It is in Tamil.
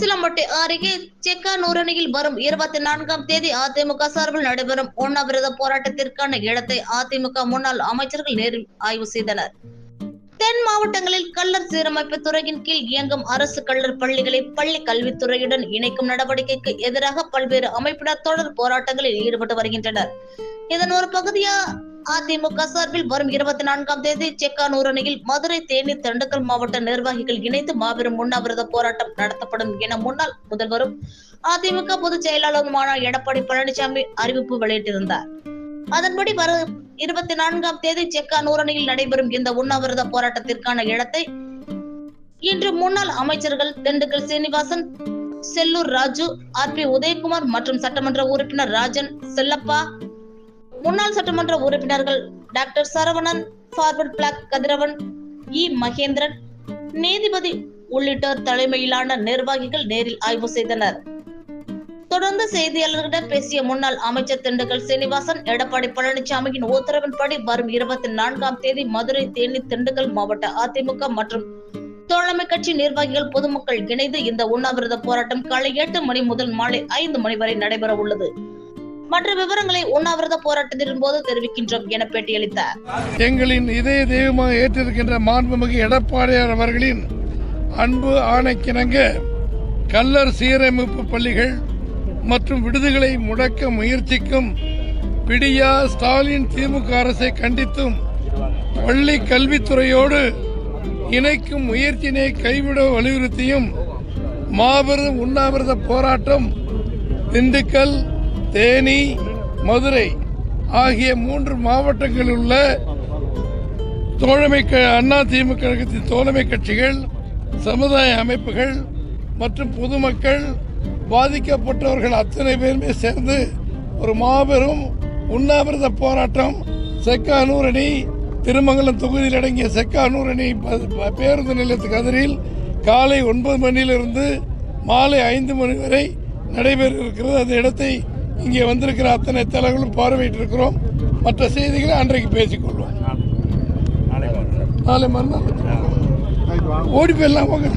புதுக்கோட்டை அருகே செக்கானூரணியில் வரும் இருபத்தி நான்காம் தேதி அதிமுக சார்பில் நடைபெறும் உண்ணாவிரத போராட்டத்திற்கான இடத்தை அதிமுக முன்னாள் அமைச்சர்கள் நேரில் ஆய்வு செய்தனர். தென் மாவட்டங்களில் கல்லர் சீரமைப்பு துறையின் கீழ் இயங்கும் அரசு கல்லர் பள்ளிகளை பள்ளி கல்வித்துறையுடன் இணைக்கும் நடவடிக்கைக்கு எதிராக பல்வேறு அமைப்பினர் தொடர் போராட்டங்களில் ஈடுபட்டு வருகின்றனர். இதன் ஒரு பகுதியா அதிமுக சார்பில் வரும் இருபத்தி நான்காம் தேதி செக்கானூரணியில் மதுரை தேனி திண்டுக்கல் மாவட்ட நிர்வாகிகள் இணைந்து மாபெரும் உண்ணாவிரத போராட்டம் நடத்தப்படும் என முன்னாள் முதல்வரும் அதிமுக பொதுச் செயலாளருமான எடப்பாடி பழனிசாமி அறிவிப்பு வெளியிட்டிருந்தார். அதன்படி வரும் இருபத்தி நான்காம் தேதி செக்கானூரணியில் நடைபெறும் இந்த உண்ணாவிரத போராட்டத்திற்கான இடத்தை இன்று முன்னாள் அமைச்சர்கள் திண்டுக்கல் சீனிவாசன் செல்லூர் ராஜு ஆர் பி உதயகுமார் மற்றும் சட்டமன்ற உறுப்பினர் ராஜன் செல்லப்பா முன்னாள் சட்டமன்ற உறுப்பினர்கள் doctor Saravanan forward bloc Kathiravan E. Mahendran நீதிபதி உள்ளிட்டோர் தலைமையிலான நிர்வாகிகள் நேரில் ஆய்வு செய்தனர். தொடர்ந்து செய்தியாளர்களிடம் பேசிய முன்னாள் அமைச்சர் திண்டுக்கல் சீனிவாசன் எடப்பாடி பழனிசாமியின் உத்தரவின்படி வரும் இருபத்தி நான்காம் தேதி மதுரை தேனி திண்டுக்கல் மாவட்ட அதிமுக மற்றும் தோழமை கட்சி நிர்வாகிகள் பொதுமக்கள் இணைந்து இந்த உண்ணாவிரத போராட்டம் காலை எட்டு மணி முதல் மாலை ஐந்து மணி வரை நடைபெற உள்ளது மற்ற விவரங்களை உண்ணாவிரத போராட்டத்தின் போது தெரிவிக்கின்றோம் என பேட்டியளித்தார். எங்களின் இதய தெய்வமாக ஏற்றிருக்கின்ற மாண்புமிகு எடப்பாடியார் அவர்களின் அன்பு ஆணைக்கிணங்க கல்லர் சீரமைப்பு பள்ளிகள் மற்றும் விடுதிகளை முடக்க முயற்சிக்கும் பிடியா ஸ்டாலின் திமுக அரசை கண்டித்தும் பள்ளி கல்வித்துறையோடு இணைக்கும் முயற்சியினை கைவிட வலியுறுத்தியும் மாபெரும் உண்ணாவிரத போராட்டம் திண்டுக்கல் தேனி மதுரை ஆகிய மூன்று மாவட்டங்களில் உள்ள தோழமை க- அண்ணா திமுக கழகத்தின் தோழமை கட்சிகள் சமுதாய அமைப்புகள் மற்றும் பொதுமக்கள் பாதிக்கப்பட்டவர்கள் அத்தனை பேருமே சேர்ந்து ஒரு மாபெரும் உண்ணாவிரத போராட்டம். செக்கானூரணி திருமங்கலம் தொகுதியில் அடங்கிய செக்கா நூரணி ப- பேருந்து நிலையத்துக்கு அருகில் காலை ஒன்பது மணியிலிருந்து மாலை ஐந்து மணி வரை நடைபெற இருக்கிறது. அந்த இடத்தை இங்கே வந்திருக்கிற அத்தனை தலைவர்களும் பார்வையிட்டிருக்கிறோம். மற்ற செய்திகளை அன்றைக்கு பேசிக்கொள்வோம். நாளை மறுநாள் ஓடி போயிடலாம் போங்க.